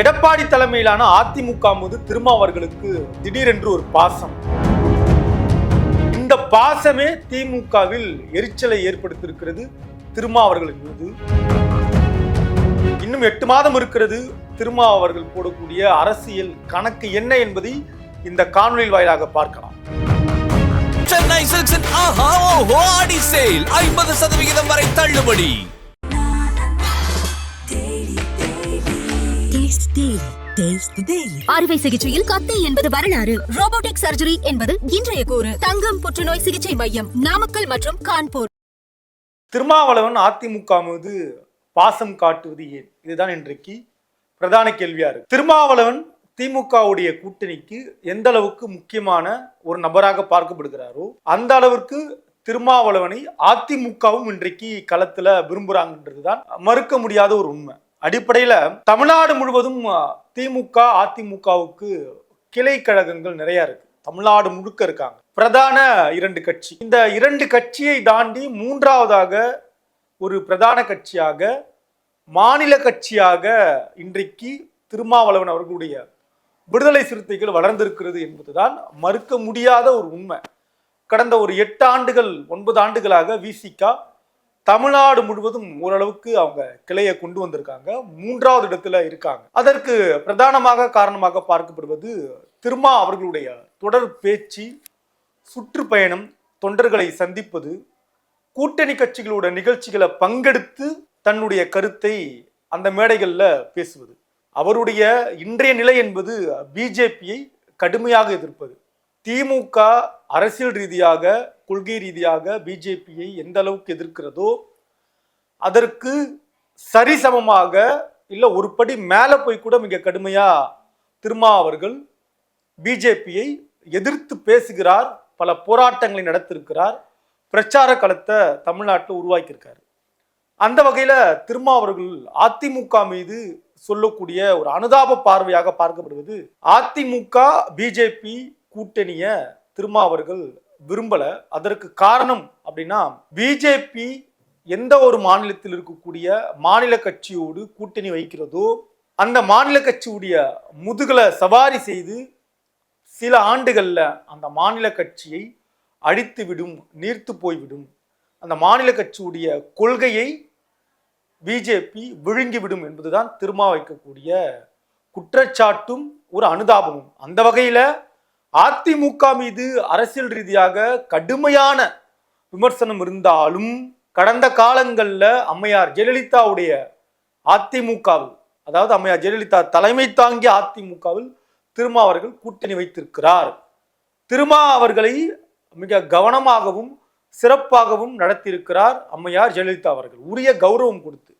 எடப்பாடி தலைமையிலான அதிமுக மீது திருமாவர்களுக்கு திடீரென்று ஒரு பாசம். இந்த பாசமே திமுகவில் எரிச்சலை ஏற்படுத்தியிருக்கிறது திருமாவர்களின் மீது. இன்னும் எட்டு மாதம் இருக்கிறது திருமா அவர்கள் போடக்கூடிய அரசியல் கணக்கு என்ன என்பதை இந்த காணொலியில் வாயிலாக பார்க்கலாம். சென்னை சில்க்ஸின் ஆஹா ஓஹோ ஆடி சேல். ஐம்பது சதவிகிதம் வரை தள்ளுபடி. அறுவை சிகிச்சையில் கத்தை என்பது வரலாறு. ரோபோட்டிக் சர்ஜரி என்பது இன்றைய கூறு. தங்கம் புற்றுநோய் சிகிச்சை மையம் நாமக்கல் மற்றும் கான்பூர். திருமாவளவன் அதிமுக மீது பாசம் காட்டுவது ஏன்? இதுதான் இன்றைக்கு பிரதான கேள்வியா இருக்கு. திருமாவளவன் திமுகவுடைய கூட்டணிக்கு எந்த அளவுக்கு முக்கியமான ஒரு நபராக பார்க்கப்படுகிறாரோ அந்த அளவிற்கு திருமாவளவனை அதிமுகவும் இன்றைக்கு களத்துல விரும்புறாங்கன்றதுதான் மறுக்க முடியாத ஒரு உண்மை. அடிப்படையில் தமிழ்நாடு முழுவதும் திமுக அதிமுகவுக்கு கிளை கழகங்கள் நிறைய இருக்கு. தமிழ்நாடு முழுக்க இருக்காங்க. பிரதான இரண்டு கட்சி. இந்த இரண்டு கட்சியை தாண்டி மூன்றாவதாக ஒரு பிரதான கட்சியாக மாநில கட்சியாக இன்றைக்கு திருமாவளவன் அவர்களுடைய விடுதலை சிறுத்தைகள் வளர்ந்திருக்கிறது என்பதுதான் மறுக்க முடியாத ஒரு உண்மை. கடந்த ஒரு எட்டு ஆண்டுகள் ஒன்பது ஆண்டுகளாக விசிகா தமிழ்நாடு முழுவதும் ஓரளவுக்கு அவங்க கிளையை கொண்டு வந்திருக்காங்க. மூன்றாவது இடத்துல இருக்காங்க. அதற்கு பிரதானமாக காரணமாக பார்க்கப்படுவது திருமா அவர்களுடைய தொடர் பேச்சு சுற்றுப்பயணம் தொண்டர்களை சந்திப்பது கூட்டணி கட்சிகளோட நிகழ்ச்சிகளை பங்கெடுத்து தன்னுடைய கருத்தை அந்த மேடைகளில் பேசுவது. அவருடைய இன்றைய நிலை என்பது பிஜேபியை கடுமையாக எதிர்ப்பது. திமுக அரசியல் ரீதியாக கொள்கை ரீதியாக பிஜேபியை எந்த அளவுக்கு எதிர்க்கிறதோ அதற்கு சரிசமமாக இல்லை ஒரு படி மேலே போய் கூட மிக கடுமையாக திருமா அவர்கள் பிஜேபியை எதிர்த்து பேசுகிறார் பல போராட்டங்களை நடத்திருக்கிறார் பிரச்சார களத்தை தமிழ்நாட்டில் உருவாக்கியிருக்காரு. அந்த வகையில் திருமா அவர்கள் அதிமுக மீது சொல்லக்கூடிய ஒரு அனுதாப பார்வையாக பார்க்கப்படுவது அதிமுக பிஜேபி கூட்டணியை திருமா அவர்கள் விரும்பல. அதற்கு காரணம் அப்படின்னா பிஜேபி எந்த ஒரு மாநிலத்தில் இருக்கக்கூடிய மாநில கட்சியோடு கூட்டணி வைக்கிறதோ அந்த மாநில கட்சியுடைய முதுகலை சவாரி செய்து சில ஆண்டுகளில் அந்த மாநில கட்சியை அழித்து விடும் நீர்த்து போய்விடும் அந்த மாநில கட்சியுடைய கொள்கையை பிஜேபி விழுங்கிவிடும் என்பதுதான் திருமா வைக்கக்கூடிய குற்றச்சாட்டும் ஒரு அனுதாபமும். அந்த வகையில் அதிமுக மீது அரசியல் ரீதியாக கடுமையான விமர்சனம் இருந்தாலும் கடந்த காலங்களில் அம்மையார் ஜெயலலிதாவுடைய அதிமுகவில் அதாவது அம்மையார் ஜெயலலிதா தலைமை தாங்கிய அதிமுகவில் திருமா அவர்கள் கூட்டணி வைத்திருக்கிறார். திருமா அவர்களை மிக கவனமாகவும் சிறப்பாகவும் நடத்தியிருக்கிறார் அம்மையார் ஜெயலலிதா அவர்கள். உரிய கௌரவம் கொடுத்து.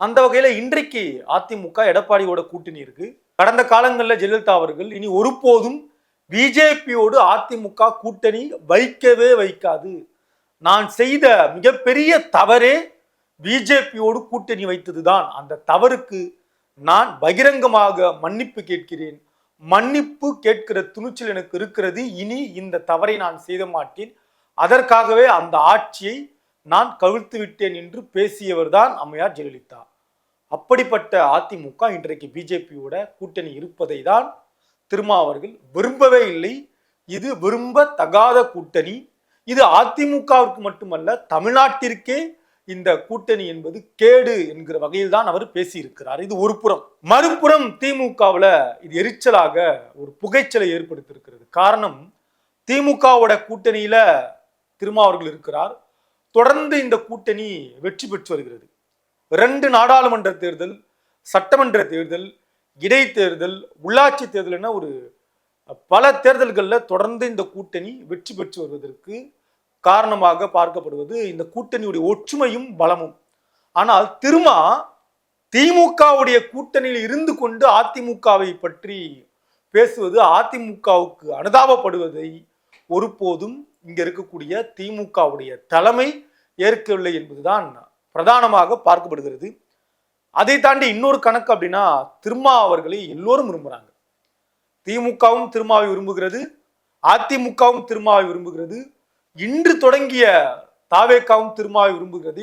அந்த வகையில் இன்றைக்கு அதிமுக எடப்பாடியோட கூட்டணி இருக்கு. கடந்த காலங்களில் ஜெயலலிதா அவர்கள் இனி ஒருபோதும் பிஜேபியோடு அதிமுக கூட்டணி வைக்கவே வைக்காது. நான் செய்த மிகப்பெரிய தவறே பிஜேபியோடு கூட்டணி வைத்ததுதான். அந்த தவறுக்கு நான் பகிரங்கமாக மன்னிப்பு கேட்கிறேன். மன்னிப்பு கேட்கிற துணிச்சல் எனக்கு இருக்கிறது. இனி இந்த தவறை நான் செய்த மாட்டேன். அதற்காகவே அந்த ஆட்சியை நான் கவிழ்த்து விட்டேன் என்று பேசியவர்தான் அம்மையார் ஜெயலலிதா. அப்படிப்பட்ட அதிமுக இன்றைக்கு பிஜேபியோட கூட்டணி இருப்பதை தான் திருமா அவர்கள் விரும்பவே இல்லை. இது விரும்ப தகாத கூட்டணி. இது அதிமுகவிற்கு மட்டுமல்ல தமிழ்நாட்டிற்கே இந்த கூட்டணி என்பது கேடு என்கிற வகையில் தான் அவர் பேசியிருக்கிறார். இது ஒரு புறம். மறுபுறம் திமுகவில் இது எரிச்சலாக ஒரு புகைச்சலை ஏற்படுத்தியிருக்கிறது. காரணம் திமுகவோட கூட்டணியில திருமா அவர்கள் இருக்கிறார். தொடர்ந்து இந்த கூட்டணி வெற்றி பெற்று வருகிறது. ரெண்டு நாடாளுமன்ற தேர்தல் சட்டமன்ற தேர்தல் இடைத்தேர்தல் உள்ளாட்சி தேர்தல் என ஒரு பல தேர்தல்களில் தொடர்ந்து இந்த கூட்டணி வெற்றி பெற்று வருவதற்கு காரணமாக பார்க்கப்படுவது இந்த கூட்டணியுடைய ஒற்றுமையும் பலமும். ஆனால் திருமா திமுகவுடைய கூட்டணியில் இருந்து கொண்டு அதிமுகவை பற்றி பேசுவது அதிமுகவுக்கு அனுதாபப்படுவதை ஒருபோதும் இங்க இருக்கக்கூடிய திமுகவுடைய தலைமை ஏற்கவில்லை என்பதுதான் பிரதானமாக பார்க்கப்படுகிறது. அதை தாண்டி இன்னொரு கணக்கு அப்படின்னா திருமா அவர்களை எல்லோரும் விரும்புகிறாங்க திமுகவும் திருமாவை விரும்புகிறது அதிமுகவும் திருமாவை விரும்புகிறது இன்று தொடங்கிய தாவேக்காவும் திருமாவை விரும்புகிறது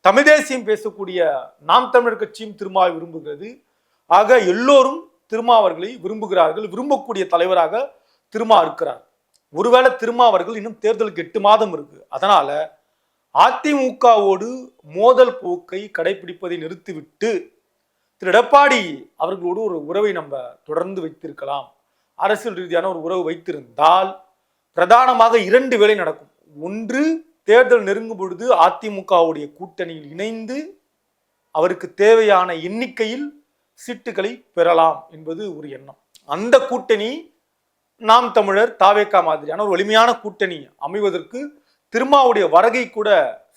தமிழ் தேசியம் பேசக்கூடிய நாம் தமிழர் கட்சியும் திருமாவை விரும்புகிறது. ஆக எல்லோரும் திருமா அவர்களை விரும்புகிறார்கள் விரும்பக்கூடிய தலைவராக திருமா இருக்கிறார். ஒருவேளை திருமா அவர்கள் இன்னும் தேர்தலுக்கு எட்டு மாதம் இருக்கு. அதனால அதிமுகவோடு மோதல் போக்கை கடைபிடிப்பதை நிறுத்திவிட்டு திரு எடப்பாடி அவர்களோடு ஒரு உறவை நம்ம தொடர்ந்து வைத்திருக்கலாம். அரசியல் ரீதியான ஒரு உறவு வைத்திருந்தால் பிரதானமாக இரண்டு வேலை நடக்கும். ஒன்று தேர்தல் நெருங்கும் பொழுது அதிமுகவுடைய கூட்டணியில் இணைந்து அவருக்கு தேவையான எண்ணிக்கையில் சீட்டுகளை பெறலாம் என்பது ஒரு எண்ணம். அந்த கூட்டணி நாம் தமிழர் தாவேக்கா மாதிரியான ஒரு வலிமையான கூட்டணி அமைவதற்கு திருமாவுடைய வருகை கூட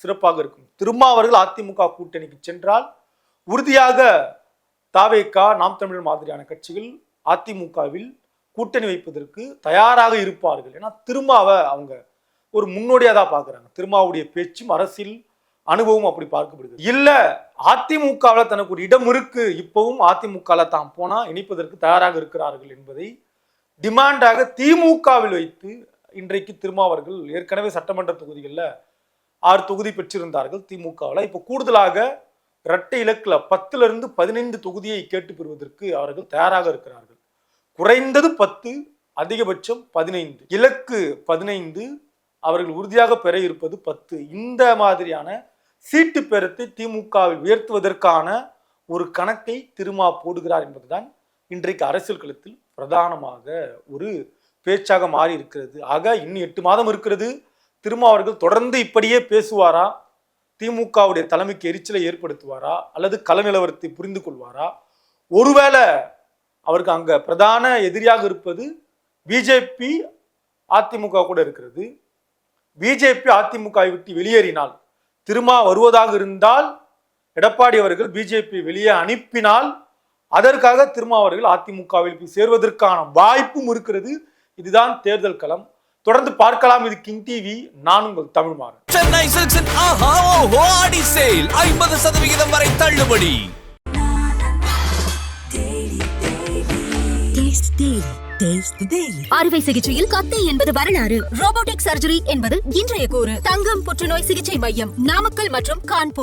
சிறப்பாக இருக்கும். திருமா அவர்கள் அதிமுக கூட்டணிக்கு சென்றால் உறுதியாக தாவேக்கா நாம் தமிழர் மாதிரியான கட்சிகள் அதிமுகவில் கூட்டணி வைப்பதற்கு தயாராக இருப்பார்கள். ஏன்னா திருமாவை அவங்க ஒரு முன்னோடியாக தான் பார்க்குறாங்க. திருமாவுடைய பேச்சும் அரசியல் அனுபவம் அப்படி பார்க்கப்படுது இல்லை அதிமுகவில் தனக்கு ஒரு இடம் இருக்கு. இப்பவும் அதிமுகவில் தான் போனால் இணைப்பதற்கு தயாராக இருக்கிறார்கள் என்பதை டிமாண்டாக திமுகவில் வைத்து இன்றைக்கு திருமாவர்கள் ஏற்கனவே சட்டமன்ற தொகுதிகளில் ஆறு தொகுதி பெற்றிருந்தார்கள் திமுகவில். இப்போ கூடுதலாக இரட்டை இலக்கில் பத்துலேருந்து பதினைந்து தொகுதியை கேட்டு பெறுவதற்கு அவர்கள் தயாராக இருக்கிறார்கள். குறைந்தது பத்து அதிகபட்சம் பதினைந்து. இலக்கு பதினைந்து அவர்கள் உறுதியாக பெற இருப்பது பத்து. இந்த மாதிரியான சீட்டு பெறத்தை திமுகவில் உயர்த்துவதற்கான ஒரு கணக்கை திருமா போடுகிறார் என்பதுதான் இன்றைக்கு அரசியல் களத்தில் பிரதானமாக ஒரு பேச்சாக மாறி இருக்கிறது. ஆக இன்னும் எட்டு மாதம் இருக்கிறது. திருமா அவர்கள் தொடர்ந்து இப்படியே பேசுவாரா? திமுகவுடைய தலைமைக்கு எரிச்சலை ஏற்படுத்துவாரா? அல்லது கள நிலவரத்தை புரிந்து கொள்வாரா? ஒருவேளை அவருக்கு அங்க பிரதான எதிரியாக இருப்பது பிஜேபி அதிமுக கூட இருக்கிறது. பிஜேபி அதிமுகவை விட்டு வெளியேறினால் திருமா வருவதாக இருந்தால் எடப்பாடி அவர்கள் பிஜேபி வெளியே அனுப்பினால் அதற்காக திருமா அவர்கள் அதிமுகவில் போய் சேர்வதற்கான வாய்ப்பும் இருக்கிறது. இதுதான் தேர்தல் களம். தொடர்ந்து பார்க்கலாம். இது கிங் டிவி. நான் உங்கள் தமிழ்மாறன் சென்னை சில்க்ஸின் ஆஹா ஓஹோ ஆடி சேல். ஐம்பது சதவிகிதம் வரை தள்ளுபடி. அறுவை சிகிச்சையில் கத்தை என்பது வரலாறு. ரோபோட்டிக் சர்ஜரி என்பது இன்றைய கூறு. தங்கம் புற்றுநோய் சிகிச்சை மையம் நாமக்கல் மற்றும் கான்பூர்.